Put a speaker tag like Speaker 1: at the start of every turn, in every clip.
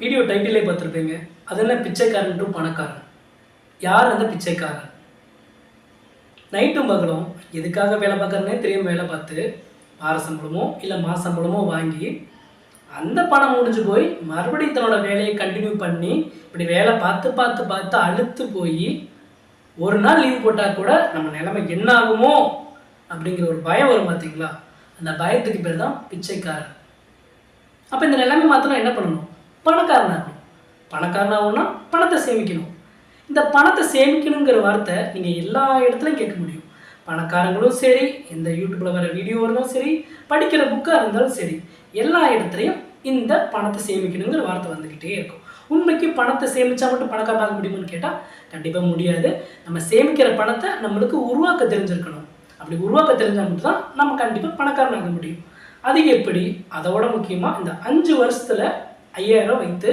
Speaker 1: Video டைட்டிலே பார்த்துருப்பீங்க. அது என்ன? பிச்சைக்காரன் டு பணக்காரன். யார் அந்த பிச்சைக்காரன்? நைட்டும் பகலும் எதுக்காக வேலை பார்க்குறனே தெரியும் வேலை பார்த்து வார சம்பளமோ இல்லை மாத சம்பளமோ வாங்கி அந்த பணம் முடிஞ்சு போய் மறுபடியும் தன்னோட வேலையை கண்டினியூ பண்ணி இப்படி வேலை பார்த்து பார்த்து பார்த்து அழுத்து போய் ஒரு நாள் லீவ் போட்டால் கூட நம்ம நிலைமை என்ன ஆகுமோ? அப்படிங்கிற ஒரு பயம் வரும் பார்த்தீங்களா? அந்த பயத்துக்கு பேர் தான் பிச்சைக்காரன். அப்போ இந்த நிலைமை மாத்திரம் என்ன பண்ணணும்? பணக்காரனாகணும் பணக்காரனாகணும்னா பணத்தை சேமிக்கணும். இந்த பணத்தை சேமிக்கணுங்கிற வார்த்தை நீங்கள் எல்லா இடத்துலையும் கேட்க முடியும். பணக்காரங்களும் சரி இந்த யூடியூப்பில் வர வீடியோ இருந்தாலும் சரி படிக்கிற புக்காக இருந்தாலும் சரி எல்லா இடத்துலையும் இந்த பணத்தை சேமிக்கணுங்கிற வார்த்தை வந்துக்கிட்டே இருக்கும். உண்மைக்கு பணத்தை சேமித்தா மட்டும் பணக்காரனாக முடியுமான்னு கேட்டால் கண்டிப்பாக முடியாது. நம்ம சேமிக்கிற பணத்தை நம்மளுக்கு உருவாக்க தெரிஞ்சிருக்கணும். அப்படி உருவாக்க தெரிஞ்சால் மட்டும் தான் நம்ம கண்டிப்பாக பணக்காரனாக முடியும். அது எப்படி? அதோட முக்கியமாக இந்த அஞ்சு வருஷத்தில் ஐயாயிரம் வைத்து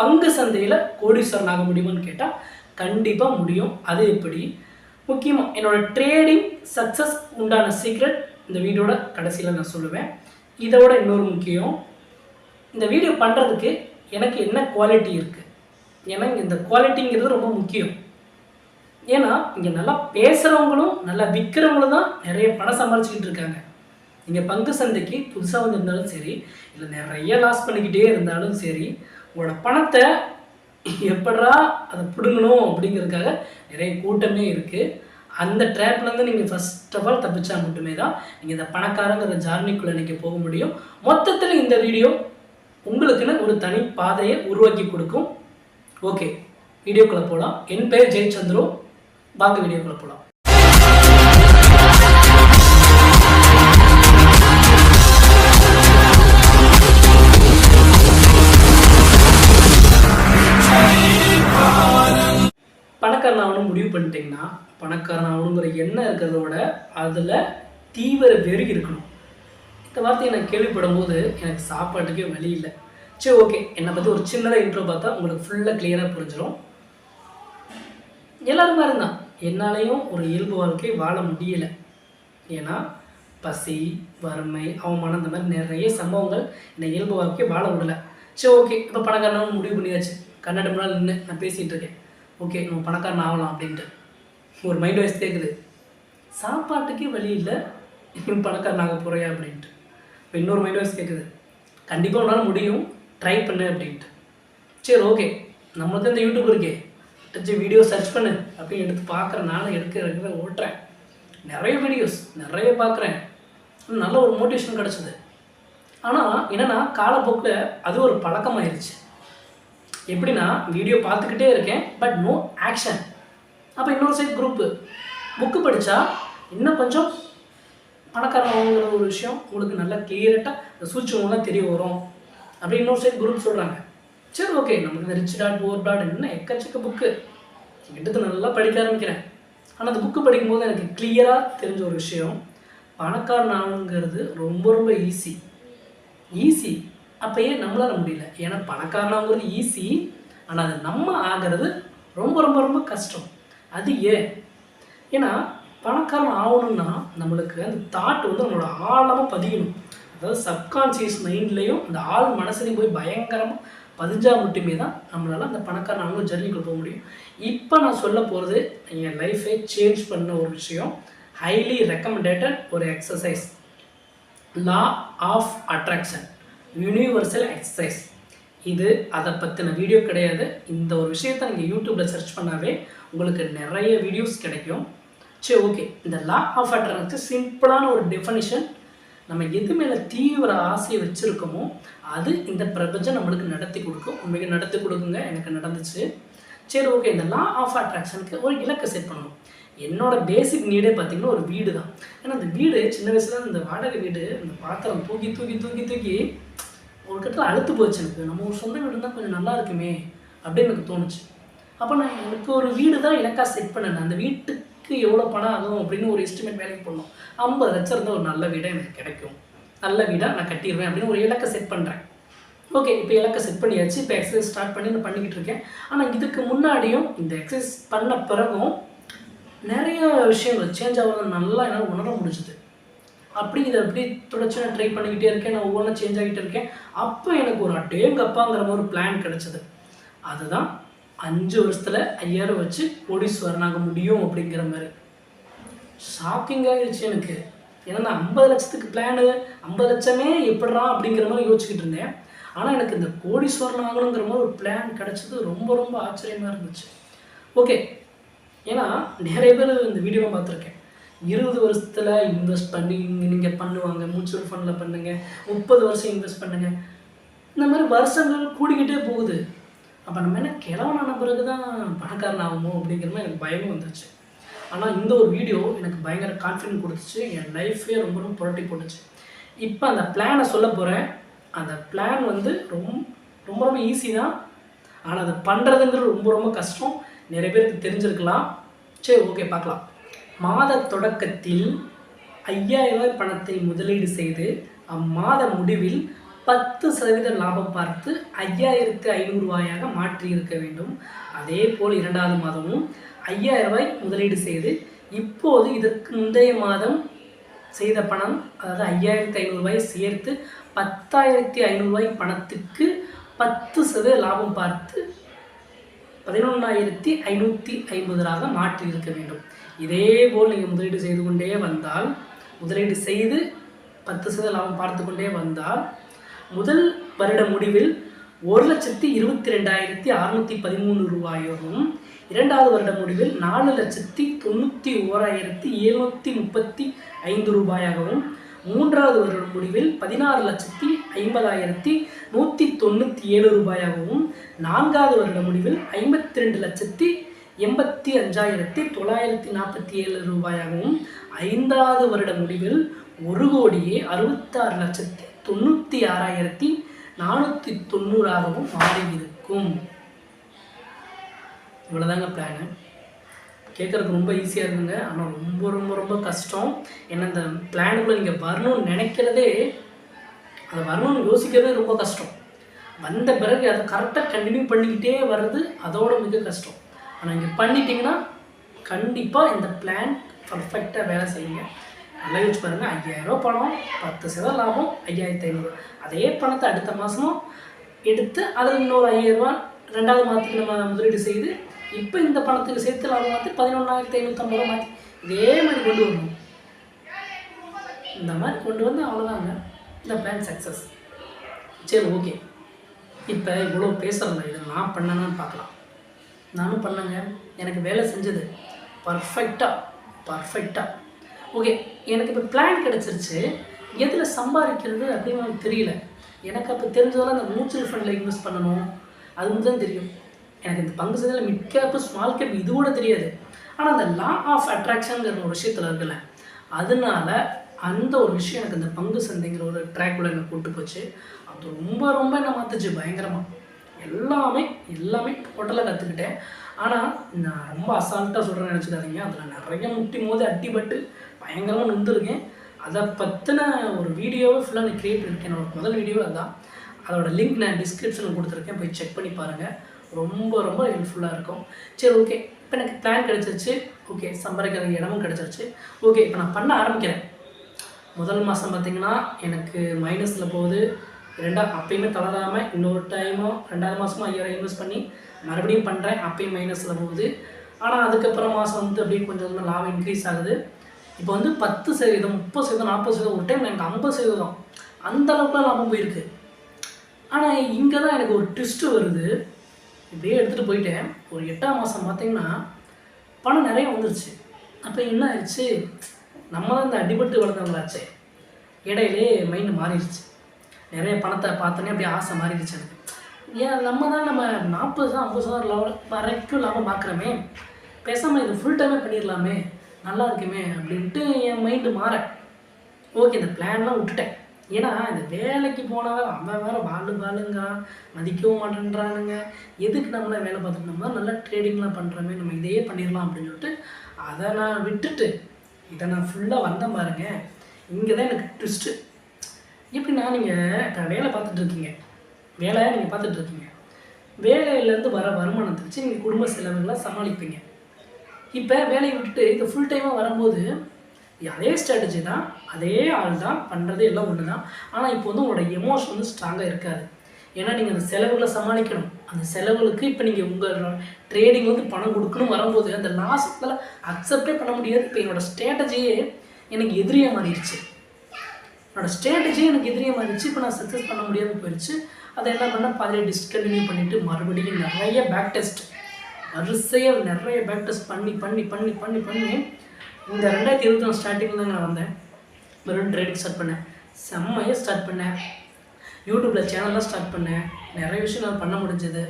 Speaker 1: பங்கு சந்தையில் கோடீஸ்வரன் ஆக முடியுமான்னு கேட்டால் கண்டிப்பாக முடியும். அது எப்படி? முக்கியமாக என்னோடய ட்ரேடிங் சக்ஸஸ் உண்டான சீக்ரெட் இந்த வீடியோட கடைசியில் நான் சொல்லுவேன். இதோட இன்னொரு முக்கியம் இந்த வீடியோ பண்ணுறதுக்கு எனக்கு என்ன குவாலிட்டி இருக்குது ஏன்னா இந்த குவாலிட்டிங்கிறது ரொம்ப முக்கியம். ஏன்னா இங்கே நல்லா பேசுகிறவங்களும் நல்லா விற்கிறவங்களும் தான் நிறைய பணம் சம்பாதிச்சுக்கிட்டு இருக்காங்க. நீங்கள் பங்கு சந்தைக்கு புதுசாக வந்திருந்தாலும் சரி இல்லை நிறைய லாஸ் பண்ணிக்கிட்டே இருந்தாலும் சரி உங்களோட பணத்தை எப்படா அதை பிடுங்கணும் அப்படிங்கிறதுக்காக நிறைய கூட்டமே இருக்குது அந்த ட்ராப்லேருந்து நீங்கள் ஃபர்ஸ்ட் ஆஃப் ஆல் தப்பிச்சா மட்டுமே தான் நீங்கள் இந்த பணக்காரங்கிற ஜார்னிக்குள்ளே நீங்கள் போக முடியும். மொத்தத்தில் இந்த வீடியோ உங்களுக்குன்னு ஒரு தனி பாதையை உருவாக்கி கொடுக்கும். ஓகே வீடியோக்குள்ளே போகலாம் என் பேர் ஜெயச்சந்திரோ வாங்க வீடியோக்குள்ளே போகலாம் பணக்காரன் ஆகணும் முடிவு பண்ணிட்டீங்கன்னா பணக்காரன் ஆகணுங்கிற எண்ணம் இருக்கிறத விட அதில் தீவிர வெறி இருக்கணும். இந்த வார்த்தையை நான் கேள்விப்படும் போது எனக்கு சாப்பாட்டுக்கே வழி இல்லை. சரி ஓகே. என்னை பற்றி ஒரு சின்னதாக இன்ட்ரோ பார்த்தா உங்களுக்கு ஃபுல்லாக கிளியராக புரிஞ்சிடும் எல்லோரும் மாதிரி தான் என்னாலையும் ஒரு இயல்பு வாழ்க்கை வாழ முடியலை. ஏன்னா பசி வறுமை அவமானம் இந்த மாதிரி நிறைய சம்பவங்கள் என்னை இயல்பு வாழ்க்கையை வாழ விடலை. சரி ஓகே. இப்போ பணக்காரனும் முடிவு பண்ணியாச்சு. கண்ணாடி முன்னால் நின்று நான் பேசிகிட்டு இருக்கேன். ஓகே நம்ம பணக்காரன் ஆகலாம் அப்படின்ட்டு. ஒரு மைண்ட் வைஸ் கேட்குது சாப்பாட்டுக்கே வழி இல்லை இன்னும் பணக்காரன் ஆக போறியா அப்படின்ட்டு. இப்போ இன்னொரு மைண்ட் வைஸ் கேட்குது கண்டிப்பாக உன்னால் முடியும் ட்ரை பண்ணு அப்படின்ட்டு. சரி ஓகே நம்மளுக்கு இந்த யூடியூப் இருக்கே. டச்சு வீடியோ சர்ச் பண்ணு அப்படின்னு எடுத்து பார்க்குறேன் நானும் எடுக்க எடுக்கிற ஓட்டுறேன். நிறைய வீடியோஸ் நிறைய பார்க்குறேன் நல்ல ஒரு மோட்டிவேஷன் கிடச்சிது. ஆனால் என்னென்னா காலப்போக்கில் அது ஒரு பழக்கமாயிருச்சு. எப்படின்னா வீடியோ பார்த்துக்கிட்டே இருக்கேன் பட் நோ ஆக்ஷன் அப்போ இன்னொரு சைட் குரூப்பு புக்கு படித்தா இன்னும் கொஞ்சம் பணக்காரங்கிற ஒரு விஷயம் உங்களுக்கு நல்லா கிளியரட்டாக இந்த சூட்சமெல்லாம் தெரிய வரும். அப்படின்னு இன்னொரு சைட் குரூப் சொல்கிறாங்க சரி ஓகே நமக்கு இந்த ரிச் டாட் போர் டாட் என்ன எக்கச்சக்க புக்கு எடுத்து நல்லா படிக்க ஆரம்பிக்கிறேன். ஆனால் அந்த புக்கு படிக்கும்போது எனக்கு கிளியராக தெரிஞ்ச ஒரு விஷயம் பணக்காரன் ஆகணுங்கிறது ரொம்ப ரொம்ப ஈஸி ஈஸி அப்பயே நம்மளால முடியல. ஏன்னா பணக்காரனாங்கிறது ஈஸி ஆனால் அது நம்ம ஆகிறது ரொம்ப ரொம்ப ரொம்ப கஷ்டம். அது ஏன்? ஏன்னா பணக்காரன் ஆகணும்னா நம்மளுக்கு அந்த தாட் வந்து நம்மளோட ஆழமாக பதியணும். அதாவது சப்கான்சியஸ் மைண்ட்லேயும் அந்த ஆள் மனசுலையும் போய் பயங்கரமாக பதிஞ்சால் மட்டுமே தான் நம்மளால் அந்த பணக்காரன் ஆகணும் ஜர்னிக்குள்ள போக முடியும். இப்போ நான் சொல்ல போகிறது என் லைஃபை சேஞ்ச் பண்ண ஒரு விஷயம். ஹைலி ரெக்கமெண்டேட்டட் ஒரு exercise law of attraction universal exercise இது அதை பற்றின வீடியோ கிடையாது. இந்த ஒரு விஷயத்தை நீங்கள் யூடியூப்பில் சர்ச் பண்ணாவே உங்களுக்கு நிறைய வீடியோஸ் கிடைக்கும். சரி ஓகே இந்த லா ஆஃப் அட்ராக்ஷன் சிம்பிளான ஒரு டெஃபனிஷன் நம்ம எது மேலே தீவிர ஆசையை வச்சுருக்கோமோ அது இந்த பிரபஞ்சம் நம்மளுக்கு நடத்தி கொடுக்கும். உண்மைக்கு நடத்தி கொடுக்குங்க. எனக்கு நடந்துச்சு. சரி ஓகே இந்த லா ஆஃப் அட்ராக்ஷனுக்கு ஒரு இலக்கை செட் பண்ணணும். என்னோட பேசிக் நீடே பார்த்தீங்கன்னா ஒரு வீடு தான் ஏன்னா அந்த வீடு சின்ன வயசுல இந்த வாடகை வீடு இந்த பாத்திரம் தூக்கி தூக்கி தூக்கி தூக்கி ஒரு கட்டத்தில் அழுத்து போச்சு எனக்கு. நம்ம ஒரு சொந்த வீடு இருந்தால் கொஞ்சம் நல்லா இருக்குமே அப்படின்னு எனக்கு தோணுச்சு. அப்போ நான் எனக்கு ஒரு வீடு தான் எனக்காக செட் பண்ணேன். அந்த வீட்டுக்கு எவ்வளோ பணம் ஆகும் அப்படின்னு ஒரு எஸ்டிமேட் வேலைக்கு பண்ணோம் ஐம்பது லட்சம் இருந்தால் ஒரு நல்ல வீடாக எனக்கு கிடைக்கும். நல்ல வீடாக நான் கட்டிடுவேன் அப்படின்னு ஒரு இலக்கை செட் பண்ணுறேன் ஓகே இப்போ இலக்கை செட் பண்ணியாச்சு. இப்போ எக்ஸசைஸ் ஸ்டார்ட் பண்ணி நான் பண்ணிக்கிட்டு இருக்கேன். ஆனால் இதுக்கு முன்னாடியும் இந்த எக்ஸசைஸ் பண்ண பிறகும் நிறைய விஷயங்கள் சேஞ்ச் ஆகிறது நல்லா என்னால் உணர முடிஞ்சுது. அப்படி இதை அப்படி தொடர்ச்சி நான் ட்ரை பண்ணிக்கிட்டே இருக்கேன் நான் ஒவ்வொன்றும் சேஞ்ச் ஆகிட்டு இருக்கேன். அப்போ எனக்கு ஒரு அட்டேங்கப்பாங்கிற மாதிரி ஒரு பிளான் கிடச்சிது. அதுதான் அஞ்சு வருஷத்தில் ஐயாயிரம் வச்சு கோடீஸ்வரன் ஆக முடியும் அப்படிங்கிற மாதிரி. ஷாக்கிங் ஆகிடுச்சு எனக்கு. ஏன்னா நான் ஐம்பது லட்சத்துக்கு பிளானு ஐம்பது லட்சமே எப்படிறா அப்படிங்கிற மாதிரி யோசிச்சுக்கிட்டு இருந்தேன். ஆனால் எனக்கு இந்த கோடீஸ்வரன் ஆகணுங்கிற மாதிரி ஒரு பிளான் கிடச்சது ரொம்ப ரொம்ப ஆச்சரியமாக இருந்துச்சு. ஓகே ஏன்னா நிறைய பேர் இந்த வீடியோவை பார்த்துருக்கேன். இருபது வருஷத்தில் இன்வெஸ்ட் பண்ணி நீங்கள் பண்ணுவாங்க மியூச்சுவல் ஃபண்டில் பண்ணுங்க முப்பது வருஷம் இன்வெஸ்ட் பண்ணுங்க. இந்த மாதிரி வருஷங்கள் கூடிக்கிட்டே போகுது. அப்போ நம்ம என்ன கிழவனான பிறகு தான் பணக்காரன் ஆகுமோ அப்படிங்கிற மாதிரி எனக்கு பயமும் வந்துச்சு ஆனால் இந்த ஒரு வீடியோ எனக்கு பயங்கர கான்ஃபிடென்ட் கொடுத்துச்சு. என் லைஃபே ரொம்ப ரொம்ப புரட்டி போட்டுச்சு. இப்போ அந்த பிளானை சொல்ல போகிறேன் அந்த பிளான் வந்து ரொம்ப ரொம்ப ரொம்ப ஈஸி தான். ஆனால் அதை பண்ணுறதுங்கிறது ரொம்ப ரொம்ப கஷ்டம். நிறைய பேருக்கு தெரிஞ்சிருக்கலாம். சரி ஓகே பார்க்கலாம். மாத தொடக்கத்தில் ஐயாயிரம் ரூபாய் பணத்தை முதலீடு செய்து அம்மாத முடிவில் பத்து சதவீத லாபம் பார்த்து ஐயாயிரத்து ஐநூறு ரூபாயாக மாற்றி இருக்க வேண்டும். அதே போல் இரண்டாவது மாதமும் ஐயாயிரம் ரூபாய் முதலீடு செய்து இப்போது இதற்கு முந்தைய மாதம் செய்த பணம் அதாவது ஐயாயிரத்தி ஐநூறுரூவாய் சேர்த்து பத்தாயிரத்தி ஐநூறுரூவாய் பணத்துக்கு பத்து சதவீத லாபம் பார்த்து பதினொன்றாயிரத்தி ஐநூற்றி ஐம்பதுலாக மாற்றி இருக்க வேண்டும். இதே போல் நீங்கள் முதலீடு செய்து கொண்டே வந்தால் முதலீடு செய்து பத்து சதவீத லாபம் பார்த்து கொண்டே வந்தால் முதல் வருட முடிவில் ஒரு லட்சத்தி இருபத்தி ரெண்டாயிரத்தி அறுநூற்றி பதிமூணு ரூபாயும் இரண்டாவது வருட முடிவில் நாலு லட்சத்தி தொண்ணூற்றி ஓராயிரத்தி எழுநூற்றி முப்பத்தி ஐந்து ரூபாயாகவும் மூன்றாவது வருட முடிவில் பதினாறு லட்சத்தி ஐம்பதாயிரத்தி நூற்றி தொண்ணூற்றி ஏழு ரூபாயாகவும் நான்காவது வருட முடிவில் ஐம்பத்தி ரெண்டு லட்சத்தி எண்பத்தி அஞ்சாயிரத்தி தொள்ளாயிரத்தி நாற்பத்தி ஏழு ரூபாயாகவும் ஐந்தாவது வருட முடிவில் ஒரு கோடியே அறுபத்தாறு லட்சத்தி தொண்ணூற்றி ஆறாயிரத்தி நானூற்றி தொண்ணூறாகவும் மாறி இருக்கும் இவ்வளோதாங்க பிளானு கேட்குறதுக்கு ரொம்ப ஈஸியாக இருக்குங்க. ஆனால் ரொம்ப ரொம்ப ரொம்ப கஷ்டம். ஏன்னா இந்த பிளானுக்குள்ளே நீங்கள் வரணும்னு நினைக்கிறதே அதை வரணும்னு யோசிக்கிறதே ரொம்ப கஷ்டம். வந்த பிறகு அதை கரெக்டாக கண்டினியூ பண்ணிக்கிட்டே வர்றது அதோட மிக கஷ்டம். ஆனால் இங்கே பண்ணிட்டீங்கன்னா கண்டிப்பாக இந்த பிளான் பர்ஃபெக்டாக வேலை செய்யுங்க. நல்லா யூஸ் பாருங்கள் ஐயாயிரரூவா பணம் பத்து சதவீதம் லாபம் ஐயாயிரத்தி ஐநூறு. அதே பணத்தை அடுத்த மாதமும் எடுத்து அதில் இன்னொரு ஐயாயிரரூவா ரெண்டாவது மாதத்துக்கு நம்ம முதலீடு செய்து இப்போ இந்த பணத்துக்கு சேர்த்து லாபம் மாற்றி பதினொன்றாயிரத்தி ஐநூற்றம்பது ரூபா மாற்றி இதே மாதிரி கொண்டு வரணும். இந்த மாதிரி கொண்டு வந்து அவ்வளோதாங்க இந்த பிளான் சக்ஸஸ் சரி ஓகே இப்போ இவ்வளோ பேசுகிறேன் இதை நான் பண்ணணும்னு பார்க்கலாம். நானும் பண்ணேங்க. எனக்கு வேலை செஞ்சது. பர்ஃபெக்டாக பர்ஃபெக்டாக ஓகே எனக்கு இப்போ பிளான் கிடச்சிருச்சு. எதில் சம்பாதிக்கிறது அப்படின்னு எனக்கு தெரியல. எனக்கு அப்போ தெரிஞ்சதெல்லாம் அந்த மியூச்சுவல் ஃபண்டில் இன்வெஸ்ட் பண்ணணும். அது மட்டும் தான் தெரியும். எனக்கு இந்த பங்கு சந்தையில் மிட் கேப்பு ஸ்மால் கேப் இது கூட தெரியாது. ஆனால் அந்த லா ஆஃப் அட்ராக்ஷனுங்கிற ஒரு விஷயத்தில் இருக்குல்ல அதனால அந்த ஒரு விஷயம் எனக்கு இந்த பங்கு சந்தைங்கிற ஒரு ட்ராக்குள்ள எனக்கு கூட்டு போச்சு. அது ரொம்ப ரொம்ப என்ன மாற்றுச்சு பயங்கரமாக எல்லாமே எல்லாமே டோட்டலாக கற்றுக்கிட்டேன் ஆனால் நான் ரொம்ப அசால்ட்டாக சொல்கிறேன்னு நினச்சிக்காதீங்க. அதில் நிறைய முட்டி மோதி அட்டிப்பட்டு பயங்கரமாக நின்றுருக்கேன் அதை பற்றின ஒரு வீடியோவை ஃபுல்லாக நான் க்ரியேட் பண்ணியிருக்கேன் என்னோட முதல் வீடியோ அதுதான். அதோட லிங்க் நான் டிஸ்கிரிப்ஷனில் கொடுத்துருக்கேன். போய் செக் பண்ணி பாருங்கள் ரொம்ப ரொம்ப ஹெல்ப்ஃபுல்லாக இருக்கும். சரி ஓகே இப்போ எனக்கு பிளான் கிடச்சிருச்சு. ஓகே சம்பாதிக்கிற இடமும் கிடச்சிருச்சு. ஓகே இப்போ நான் பண்ண ஆரம்பிக்கிறேன். முதல் மாதம் பார்த்திங்கன்னா எனக்கு மைனஸில் போகுது. ரெண்டாவது அப்பயுமே தளராமல் இன்னொரு டைமோ ரெண்டாவது மாதமோ ஐயாயிரம் இன்வெஸ்ட் பண்ணி மறுபடியும் பண்ணுறேன் அப்பயும் மைனஸில் போகுது. ஆனால் அதுக்கப்புறம் மாதம் வந்து அப்படியே கொஞ்சம் கொஞ்சம் லாபம் இன்க்ரீஸ் ஆகுது. இப்போ வந்து பத்து சதவீதம் முப்பது சதவீதம் நாற்பது சதவீதம் ஒரு டைம் எனக்கு ஐம்பது சதவீதம். அந்த அளவுக்குலாம் லாபம் போயிருக்கு. ஆனால் இங்கே தான் எனக்கு ஒரு ட்விஸ்ட்டு வருது. இப்படியே எடுத்துகிட்டு போயிட்டேன். ஒரு எட்டாம் மாதம் பார்த்தீங்கன்னா பணம் நிறைய வந்துருச்சு. அப்போ என்ன ஆயிடுச்சு? நம்ம தான் இந்த அடிபட்டு வளர்ந்தவங்களாச்சே இடையிலே மைண்டு மாறிடுச்சு. நிறைய பணத்தை பார்த்தோன்னே அப்படியே ஆசை மாறிடுச்சு எனக்கு. ஏன் நம்ம தான் நம்ம நாற்பது தான் ஐம்பது சதம் லெவல் வரைக்கும் லாபம் பார்க்குறோமே. பேசாமல் இது ஃபுல் டைமே பண்ணிடலாமே. நல்லா இருக்குமே அப்படின்ட்டு என் மைண்டு மாற ஓகே இந்த பிளான்லாம் விட்டுட்டேன். ஏன்னா இந்த வேலைக்கு போனால் அவன் வேறு வாழு வாழுங்கிறான் மதிக்கவும் மாட்டேன்றானுங்க. எதுக்கு நம்மளே வேலை பார்த்துட்டு நம்ம நல்லா ட்ரேடிங்லாம் பண்ணுறோமே நம்ம இதையே பண்ணிடலாம் அப்படின்னு சொல்லிட்டு அதை நான் விட்டுட்டு இதை நான் ஃபுல்லாக வந்தேன் பாருங்க. இங்கே தான் எனக்கு ட்விஸ்ட்டு எப்படின்னா நீங்கள் இப்போ வேலை பார்த்துட்டு இருக்கீங்க நீங்கள் பார்த்துட்டு இருக்கீங்க வேலையிலேருந்து வர வருமானத்தை வச்சு நீங்கள் குடும்ப செலவுகளை சமாளிப்பீங்க. இப்போ வேலையை விட்டுட்டு இந்த ஃபுல் டைமாக வரும்போது அதே ஸ்ட்ராட்டஜி தான் அதே ஆள் தான் பண்ணுறது எல்லாம் ஒன்று தான் ஆனால் இப்போ வந்து உங்களோட எமோஷன் வந்து ஸ்ட்ராங்காக இருக்காது. ஏன்னா நீங்கள் அந்த செலவுகளை சமாளிக்கணும். அந்த செலவுகளுக்கு இப்போ நீங்கள் உங்கள் ட்ரேடிங் வந்து பணம் கொடுக்கணும் வரும்போது அந்த லாஸ்ட்டில் அக்செப்டே பண்ண முடியாது. இப்போ என்னோடய ஸ்ட்ராட்டஜியே எனக்கு எதிரியாக மாறிடுச்சு. என்னோட ஸ்ட்ராட்டஜியே எனக்கு எதிரியாக மாறிடுச்சு. இப்போ நான் சக்ஸஸ் பண்ண முடியாமல் போயிடுச்சு. அதை என்ன பண்ணால் பாதிலே டிஸ்கண்டினியூ பண்ணிவிட்டு மறுபடியும் நிறைய பேக் டெஸ்ட் வரிசையாக நிறைய பேக் டெஸ்ட் பண்ணி பண்ணி பண்ணி பண்ணி பண்ணி இந்த ரெண்டாயிரத்தி இருபத்தி நாலு ஸ்டார்டிங்கில் தான் நான் வந்தேன். மறுபடியும் ட்ரேடிங் ஸ்டார்ட் பண்ணேன். செம்மையாக ஸ்டார்ட் பண்ணேன். யூடியூப்பில் சேனல்லாம் ஸ்டார்ட் பண்ணேன். நிறைய விஷயம் நான் பண்ண முடிஞ்சது.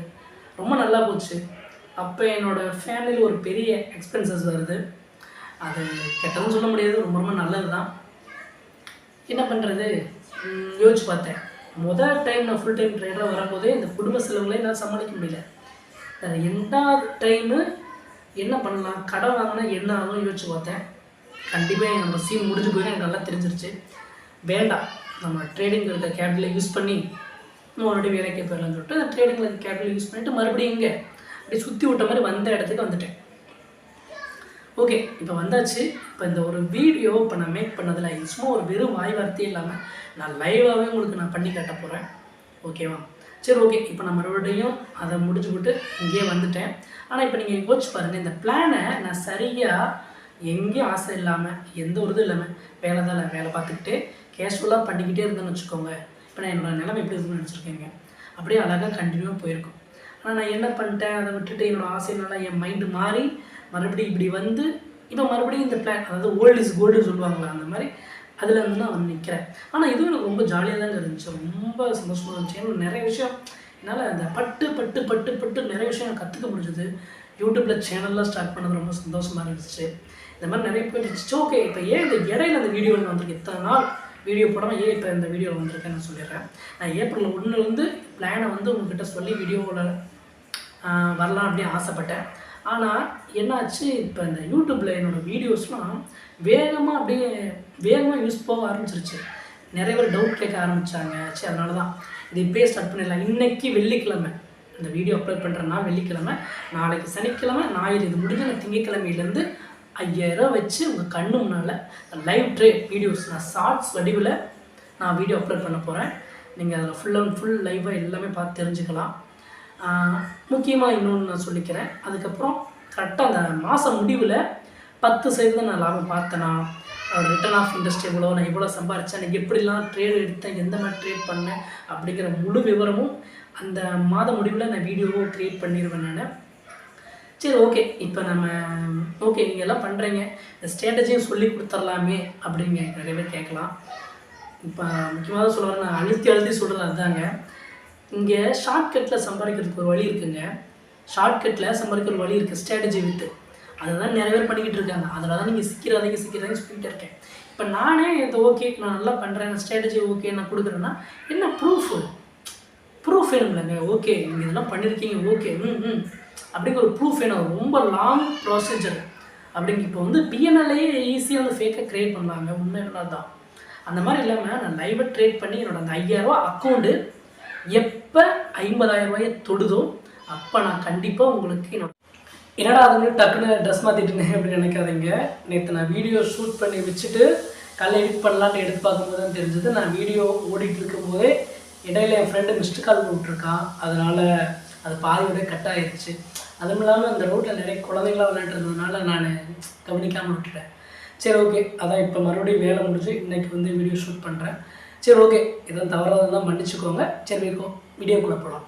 Speaker 1: ரொம்ப நல்லா போச்சு. அப்போ என்னோடய ஃபேமிலியில் ஒரு பெரிய எக்ஸ்பென்சஸ் வருது. அது கெட்டதுன்னு சொல்ல முடியாது. ரொம்ப ரொம்ப நல்லது தான் என்ன பண்ணுறது யோசிச்சு பார்த்தேன். முதல் டைம் நான் ஃபுல் டைம் ட்ரைனராக வரும்போதே இந்த குடும்ப செலவுகளை என்னால் சமாளிக்க முடியல. வேறு எண்டாவது டைமு என்ன பண்ணலாம்? கடன் வாங்கினா என்ன ஆகும் யோசிச்சு பார்த்தேன். கண்டிப்பாக நம்ம சீன் முடிஞ்சு போய் எனக்கு நல்லா தெரிஞ்சிருச்சு. வேண்டாம். நம்ம ட்ரேடிங் இருக்க கேபிட்டலை யூஸ் பண்ணி மறுபடியும் வேலைக்கு போயிடலாம்னு சொல்லிட்டு அந்த ட்ரேடிங்கில் இருக்க கேபிட்டலை யூஸ் பண்ணிட்டு மறுபடியும் இங்கே அப்படி சுற்றி விட்ட மாதிரி வந்த இடத்துக்கு வந்துட்டேன். ஓகே இப்போ வந்தாச்சு. இப்போ இந்த ஒரு வீடியோ இப்போ நான் மேக் பண்ணதில் சும்மா ஒரு வெறும் வாய் வார்த்தையே இல்லாமல் நான் லைவாகவே உங்களுக்கு நான் பண்ணி காட்ட போகிறேன் ஓகேவா சரி ஓகே இப்போ நான் மறுபடியும் அதை முடிச்சு விட்டு இங்கேயே வந்துட்டேன். ஆனால் இப்போ நீங்கள் யோசிச்சு பாருங்கள் இந்த பிளானை நான் சரியாக எங்கேயும் ஆசை இல்லாமல் எந்த ஒரு இதுவும் இல்லாமல் வேலை தான் இல்லை வேலை பார்த்துக்கிட்டு கேஷுவலாக பண்ணிக்கிட்டே இருந்தேன்னு வச்சுக்கோங்க. இப்போ நான் என்னோடய நிலைமை எப்படி இருக்குன்னு நினச்சிருக்கேங்க? அப்படியே அழகாக கண்டினியூவாக போயிருக்கும். ஆனால் நான் என்ன பண்ணிட்டேன்? அதை விட்டுட்டு என்னோடய ஆசைனால என் மைண்டு மாறி மறுபடியும் இப்படி வந்து இப்போ மறுபடியும் இந்த பிளான் அதாவது ஓல்டு இஸ் கோல்டுன்னு சொல்லுவாங்களா அந்த மாதிரி அதில் வந்து நான் வந்து நிற்கிறேன் ஆனால் இதுவும் எனக்கு ரொம்ப ஜாலியாக தான் இருந்துச்சு. ரொம்ப சந்தோஷமாக இருந்துச்சு. ஏன்னா நிறைய விஷயம் என்னால் அந்த பட்டு பட்டு பட்டு பட்டு நிறைய விஷயம் எனக்கு கற்றுக்க முடிஞ்சது. யூடியூப்பில் சேனல்லாம் ஸ்டார்ட் பண்ணது ரொம்ப சந்தோஷமாக இருந்துச்சு. இந்த மாதிரி நிறைய போயிட்டு இருந்துச்சு. ஓகே இப்போ ஏன் இந்த இடையில அந்த வீடியோவில் வந்திருக்கு? இத்தனை நாள் வீடியோ போடாமல் ஏன் இப்போ இந்த வீடியோவில் வந்திருக்கேன்னு நான் சொல்லிடுறேன். நான் ஏப்ரல் ஒன்றுலேருந்து பிளானை வந்து உங்ககிட்ட சொல்லி வீடியோவில் வரலாம் அப்படின்னு ஆசைப்பட்டேன். ஆனால் என்னாச்சு? இப்போ இந்த யூடியூப்பில் என்னோடய வீடியோஸ்லாம் வேகமாக அப்படியே வேகமாக யூஸ் போக ஆரம்பிச்சிருச்சு. நிறைய பேர் டவுட் கேட்க ஆரம்பித்தாங்க சரி அதனால தான் இது இப்போயே ஸ்டார்ட் பண்ணிடலாம். இன்றைக்கி வெள்ளிக்கிழமை. இந்த வீடியோ அப்லோட் பண்ணுறேன்னா வெள்ளிக்கிழமை. நாளைக்கு சனிக்கிழமை ஞாயிறு. இது முடிஞ்ச திங்கக்கிழமையிலேருந்து ஐயாயிரம் வச்சு உங்கள் கண்ணு முன்னால் லைவ் ட்ரே வீடியோஸ் நான் ஷார்ட்ஸ் வடிவில் நான் வீடியோ அப்லோட் பண்ண போகிறேன் நீங்கள் அதில் ஃபுல் அண்ட் ஃபுல் லைவாக எல்லாமே பார்த்து தெரிஞ்சுக்கலாம். முக்கியமாக இன்னொன்று நான் சொல்லிக்கிறேன். அதுக்கப்புறம் கரெக்டாக அந்த மாதம் முடிவில் பத்து சதவீதம் நான் லாபம் பார்த்தேனா? ரிட்டர்ன் ஆஃப் இன்ட்ரெஸ்ட் எவ்வளோ நான் எவ்வளோ சம்பாரித்தேன் எனக்கு எப்படிலாம் ட்ரேட் எடுத்தேன்? எந்த மாதிரி ட்ரேட் பண்ணேன்? அப்படிங்கிற முழு விவரமும் அந்த மாத முடிவில் நான் வீடியோவும் க்ரியேட் பண்ணிடுவேன் நான். சரி ஓகே இப்போ நம்ம ஓகே நீங்கள் எல்லாம் பண்ணுறீங்க இந்த ஸ்ட்ராட்டஜியும் சொல்லி கொடுத்துர்லாமே அப்படின்னு நிறைய பேர் கேட்கலாம். இப்போ முக்கியமாக சொல்லுவேன் நான் அழுத்தி அழுத்தி சொல்கிறது அதுதாங்க இங்கே ஷார்ட்கட்டில் சம்பாதிக்கிறதுக்கு ஒரு வழி இருக்குங்க. ஷார்ட்கட்டில் சம்பாதிக்கிற ஒரு வழி இருக்குது ஸ்ட்ராட்டஜி வித்து அதை தான் நிறைய பேர் பண்ணிக்கிட்டு இருக்காங்க. அதில் தான் நீங்கள் சிக்கிறாதீங்க சிக்கிறாதீங்க சொல்லிட்டு இருக்கேன். இப்போ நானே இது ஓகே நான் நல்லா பண்ணுறேன் ஸ்ட்ராட்டஜி ஓகே நான் கொடுக்குறேன்னா என்ன ப்ரூஃபு ப்ரூஃப் வேணும்லங்க. ஓகே நீங்கள் இதெல்லாம் பண்ணியிருக்கீங்க ஓகே ம் ம். அப்படிங்கிற ஒரு ப்ரூஃப் வேணும். ரொம்ப லாங் ப்ரொசீஜர் அப்படிங்க இப்போ வந்து பிஎன்எல்லையே ஈஸியாக வந்து ஃபேக்காக க்ரியேட் பண்ணலாங்க உண்மை தான் அந்த மாதிரி இல்லாமல் நான் லைவாக ட்ரேட் பண்ணி என்னோட அந்த ஐயாயிரரூவா அக்கௌண்ட்டு எப்போ ஐம்பதாயிரம் ரூபாயை தொடுதோ அப்போ நான் கண்டிப்பாக உங்களுக்கு என்னோட என்னடா அது டக்குன்னு ட்ரெஸ் மாற்றிட்டுனே அப்படின்னு நினைக்காதீங்க. நேற்று நான் வீடியோ ஷூட் பண்ணி வச்சுட்டு காலையில் எடிட் பண்ணலான்னு எடுத்து பார்க்கும்போது தான் தெரிஞ்சது. நான் வீடியோ ஓடிட்டு இருக்கும்போதே இடையில என் ஃப்ரெண்டு மிஸ்டு கால் விட்டுருக்கான் அதனால் அது பாதியோட கட் ஆகிடுச்சு அதுவும் இல்லாமல் அந்த ரோட்டில் நிறைய குழந்தைங்களாம் விளையாட்டுறதுனால நான் கவனிக்காமல் விட்டுட்டேன். சரி ஓகே அதான் இப்போ மறுபடியும் வேலை முடிஞ்சு இன்றைக்கி வந்து வீடியோ ஷூட் பண்ணுறேன் சரி ஓகே எதுவும் தவறாக தான் மன்னிச்சுக்கோங்க. சரி இருக்கும். வீடியோக்குள்ளே போகலாம்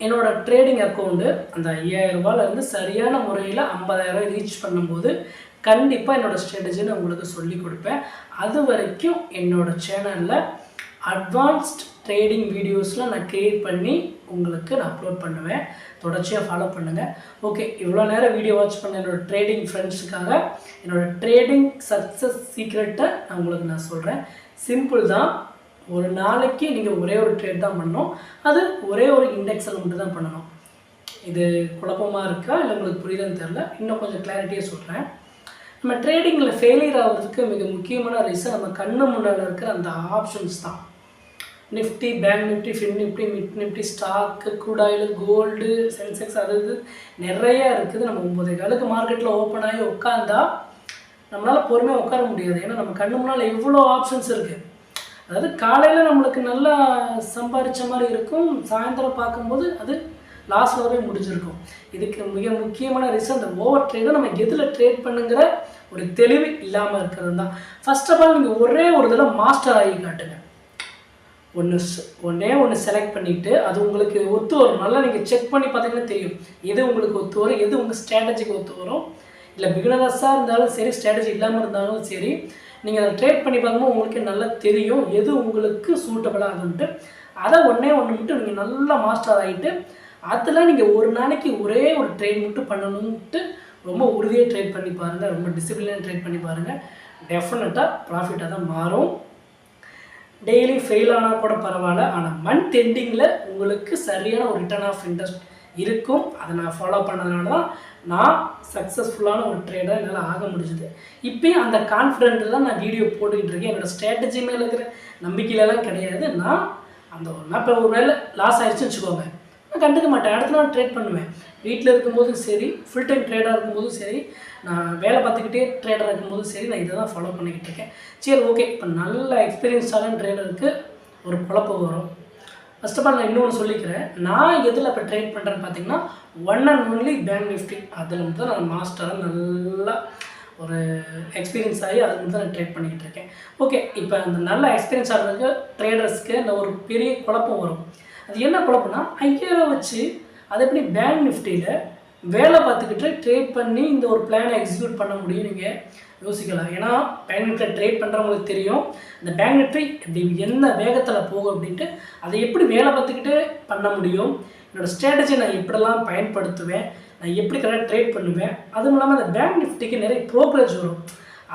Speaker 1: என்னோடய ட்ரேடிங் அக்கௌண்ட்டு அந்த ஐயாயிரரூபாலேருந்து சரியான முறையில் ஐம்பதாயிரம் ரீச் பண்ணும்போது கண்டிப்பாக என்னோடய ஸ்ட்ராட்டஜி நான் உங்களுக்கு சொல்லி கொடுப்பேன். அது வரைக்கும் என்னோடய சேனலில் அட்வான்ஸ்ட் ட்ரேடிங் வீடியோஸ்லாம் நான் க்ரியேட் பண்ணி உங்களுக்கு நான் அப்லோட் பண்ணுவேன். தொடர்ச்சியாக ஃபாலோ பண்ணுங்கள் ஓகே இவ்வளோ நேரம் வீடியோ வாட்ச் பண்ண என்னோடய ட்ரேடிங் ஃப்ரெண்ட்ஸுக்காக என்னோடய ட்ரேடிங் சக்ஸஸ் சீக்ரெட்டை நான் உங்களுக்கு நான் சொல்கிறேன் சிம்பிள் தான். ஒரு நாளைக்கு நீங்கள் ஒரே ஒரு ட்ரேட் தான் பண்ணணும். அது ஒரே ஒரு இண்டெக்ஸில் மட்டும் தான் பண்ணணும். இது குழப்பமாக இருக்கா? இல்லை உங்களுக்கு புரியுதுன்னு தெரில இன்னும் கொஞ்சம் கிளாரிட்டியாக சொல்கிறேன் நம்ம ட்ரேடிங்கில் ஃபெயிலியர் ஆகிறதுக்கு மிக முக்கியமான ரீசன் நம்ம கண்ணு முன்னால் இருக்கிற அந்த ஆப்ஷன்ஸ் தான். Nifty bank Nifty fin Nifty mid Nifty stock குடாயில் gold Sensex அது இது நிறையா இருக்குது. நம்ம ஒம்பது காலுக்கு மார்க்கெட்டில் ஓப்பன் ஆகி உட்காந்தா நம்மளால் பொறுமையாக உட்கார முடியாது. ஏன்னா நம்ம கண்ணு முன்னால் எவ்வளோ ஆப்ஷன்ஸ் இருக்குது அதாவது காலையில் நம்மளுக்கு நல்லா சம்பாதிச்ச மாதிரி இருக்கும். சாயந்தரம் பார்க்கும்போது அது லாஸ் வரை முடிஞ்சிருக்கும். இதுக்கு மிக முக்கியமான ரீசன் அந்த ஓவர் ட்ரேடை நம்ம எதில் ட்ரேட் பண்ணுங்கிற ஒரு தெளிவு இல்லாமல் இருக்கிறது தான். ஃபர்ஸ்ட் ஆஃப் ஆல் நீங்கள் ஒரே ஒரு தடவை மாஸ்டர் ஆகி காட்டுங்க. ஒன்று ஒன்றே ஒன்று செலக்ட் பண்ணிவிட்டு அது உங்களுக்கு ஒத்து வரும். நல்லா நீங்கள் செக் பண்ணி பார்த்தீங்கன்னா தெரியும். எது உங்களுக்கு ஒத்து வரும்? எது உங்கள் ஸ்ட்ராட்டஜிக்கு ஒத்து வரும்? இல்லை பிகினரஸாக இருந்தாலும் சரி ஸ்ட்ராட்டஜி இல்லாமல் இருந்தாலும் சரி நீங்கள் அதை ட்ரேட் பண்ணி பார்க்கும்போது உங்களுக்கு நல்லா தெரியும் எது உங்களுக்கு சூட்டபிளாகாதுன்ட்டு அதை ஒன்றே ஒன்று மட்டும் நீங்கள் நல்லா மாஸ்டர் ஆகிட்டு அதில் நீங்கள் ஒரு நாளைக்கு ஒரே ஒரு ட்ரெயின் மட்டும் பண்ணணுன்ட்டு ரொம்ப உறுதியாக ட்ரேட் பண்ணி பாருங்கள் ரொம்ப டிசிப்ளினாக ட்ரேட் பண்ணி பாருங்கள் டெஃபினட்டாக ப்ராஃபிட்டாக தான் மாறும். டெய்லி ஃபெயில் ஆனால் கூட பரவாயில்ல. ஆனால் மந்த் எண்டிங்கில் உங்களுக்கு சரியான ஒரு ரிட்டர்ன் ஆஃப் இன்ட்ரெஸ்ட் இருக்கும். அதை நான் ஃபாலோ பண்ணதுனால தான் நான் சக்ஸஸ்ஃபுல்லான ஒரு ட்ரேடர் என்னால் ஆக முடிஞ்சுது. இப்போயும் அந்த கான்ஃபிடென்ட்டில் தான் நான் வீடியோ போட்டுக்கிட்டு இருக்கேன். என்னோடய ஸ்ட்ராட்டஜி மேலே இருக்கிற நம்பிக்கையிலலாம் கிடையாது. நான் அந்த ஒரு நான் இப்போ ஒரு வேலை லாஸ் ஆயிடுச்சுன்னு வச்சுக்கோங்க. நான் கண்டுக்க மாட்டேன். அடுத்த நாள் ட்ரேட் பண்ணுவேன். வீட்டில் இருக்கும்போதும் சரி ஃபுல் டைம் ட்ரேடாக இருக்கும்போதும் சரி நான் வேலை பார்த்துக்கிட்டே ட்ரேடர் இருக்கும்போதும் சரி நான் இதை தான் ஃபாலோ பண்ணிக்கிட்டு இருக்கேன். சரி ஓகே இப்போ நல்ல எக்ஸ்பீரியன்ஸான ட்ரேடருக்கு ஒரு குழப்பம் வரும். ஃபஸ்ட் ஆஃப் ஆல் நான் இன்னொன்று சொல்லிக்கிறேன். நான் எதில் இப்போ ட்ரேட் பண்ணுறேன்னு பார்த்தீங்கன்னா one and only bank Nifty அதில் வந்து நான் மாஸ்டராக நல்லா ஒரு எக்ஸ்பீரியன்ஸ் ஆகி அதில் வந்து நான் ட்ரேட் பண்ணிக்கிட்டு இருக்கேன். ஓகே இப்போ அந்த நல்ல எக்ஸ்பீரியன்ஸ் ஆகிறதுக்கு ட்ரேடர்ஸ்க்கு இந்த ஒரு பெரிய குழப்பம் வரும். அது என்ன குழப்பம்னா ஐயாயிரம் வச்சு அது எப்படி பேங்க் நிஃப்டியில் வேலை பார்த்துக்கிட்டு ட்ரேட் பண்ணி இந்த ஒரு பிளானை எக்ஸிக்யூட் பண்ண முடியும் நீங்கள் யோசிக்கலாம். ஏன்னா பேங்க் நிஃப்டியில் ட்ரேட் பண்ணுறவங்களுக்கு தெரியும். இந்த பேங்க் நிஃப்டி இப்படி என்ன வேகத்தில் போகும் அப்படின்ட்டு அதை எப்படி வேலை பார்த்துக்கிட்டு பண்ண முடியும்? என்னோடய ஸ்ட்ராட்டஜி நான் எப்படிலாம் பயன்படுத்துவேன்? நான் எப்படி கரெக்டாக ட்ரேட் பண்ணுவேன்? அதுவும் இல்லாமல் அந்த பேங்க் நிஃப்டிக்கு நிறைய ப்ரோக்ரேஜ் வரும்.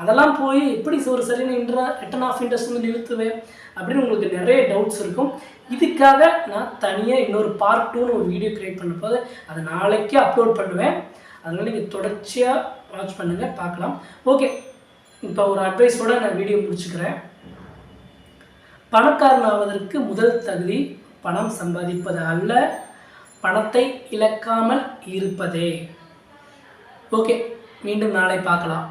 Speaker 1: அதெல்லாம் போய் எப்படி ஒரு சரியான இன்ட்ரா ரிட்டன் ஆஃப் இன்ட்ரெஸ்ட் வந்து நிறுத்துவேன் அப்படின்னு உங்களுக்கு நிறைய டவுட்ஸ் இருக்கும். இதுக்காக நான் தனியாக இன்னொரு பார்ட் டூன்னு ஒரு வீடியோ க்ரியேட் பண்ண போது அதை நாளைக்கே அப்லோட் பண்ணுவேன். அதனால் நீங்கள் தொடர்ச்சியாக வாட்ச் பண்ணுங்கள் பார்க்கலாம். ஓகே இப்போ ஒரு அட்வைஸோடு நான் வீடியோ முடிச்சுக்கிறேன். பணக்காரன் ஆவதற்கு முதல் தகுதி பணம் சம்பாதிப்பது அல்ல பணத்தை இழக்காமல் இருப்பதே. ஓகே மீண்டும் நாளை பார்க்கலாம்.